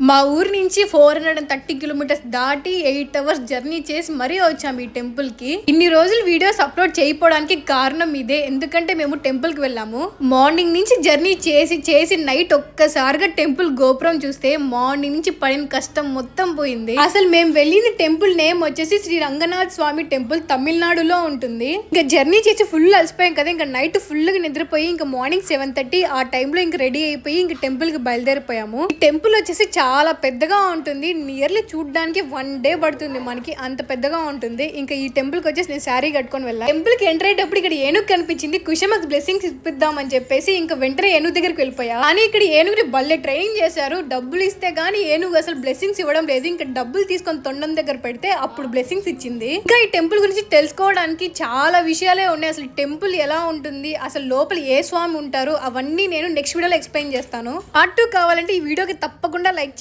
మా ఊరు నుంచి four hundred and thirty kilometers దాటి ఎయిట్ అవర్స్ జర్నీ చేసి మరీ వచ్చాము ఈ టెంపుల్కి. ఇన్ని రోజులు వీడియోస్ అప్లోడ్ చేయకపోవడానికి కారణం ఇదే. ఎందుకంటే మేము టెంపుల్కి వెళ్ళాము. మార్నింగ్ నుంచి జర్నీ చేసి చేసి నైట్ ఒక్కసారిగా టెంపుల్ గోపురం చూస్తే మార్నింగ్ నుంచి పడిన కష్టం మొత్తం పోయింది. అసలు మేము వెళ్ళిన టెంపుల్ నేమ్ వచ్చేసి శ్రీ రంగనాథ్ స్వామి టెంపుల్ తమిళనాడులో ఉంటుంది. ఇంకా జర్నీ చేసి ఫుల్ అలసిపోయాం కదా. ఇంకా నైట్ ఫుల్గా నిద్రపోయి ఇంకా మార్నింగ్ సెవెన్ థర్టీ ఆ టైంలో ఇంకా రెడీ అయిపోయి ఇంకా టెంపుల్కి బయలుదేరిపోయాము. ఈ టెంపుల్ వచ్చేసి చాలా పెద్దగా ఉంటుంది. నియర్లీ చూడడానికి వన్ డే పడుతుంది మనకి. అంత పెద్దగా ఉంటుంది. ఇంకా ఈ టెంపుల్కి వచ్చేసి నేను శారీ కట్టుకొని వెళ్ళాను టెంపుల్కి ఎంటర్ అయ్యేటప్పుడు ఇక్కడ ఏనుగు కనిపించింది. కుషమకు బ్లెస్సింగ్స్ ఇప్పిద్దాం అని చెప్పేసి ఇంకా వెంటనే ఏనుగు దగ్గరికి వెళ్ళిపోయా. కానీ ఇక్కడ ఏనుగుని భలే ట్రైన్ చేశారు. డబ్బులు ఇస్తే కానీ ఏనుగు అసలు బ్లెస్సింగ్స్ ఇవ్వడం లేదు. ఇంకా డబ్బులు తీసుకొని తొండం దగ్గర పెడితే అప్పుడు బ్లెస్సింగ్స్ ఇచ్చింది. ఇంకా ఈ టెంపుల్ గురించి తెలుసుకోవడానికి చాలా విషయాలే ఉన్నాయి. అసలు టెంపుల్ ఎలా ఉంటుంది? అసలు లోపల ఏ స్వామి ఉంటారు? అవన్నీ నేను నెక్స్ట్ వీడియోలో ఎక్స్ప్లెయిన్ చేస్తాను. అటు కావాలంటే ఈ వీడియోకి తప్పకుండా లైక్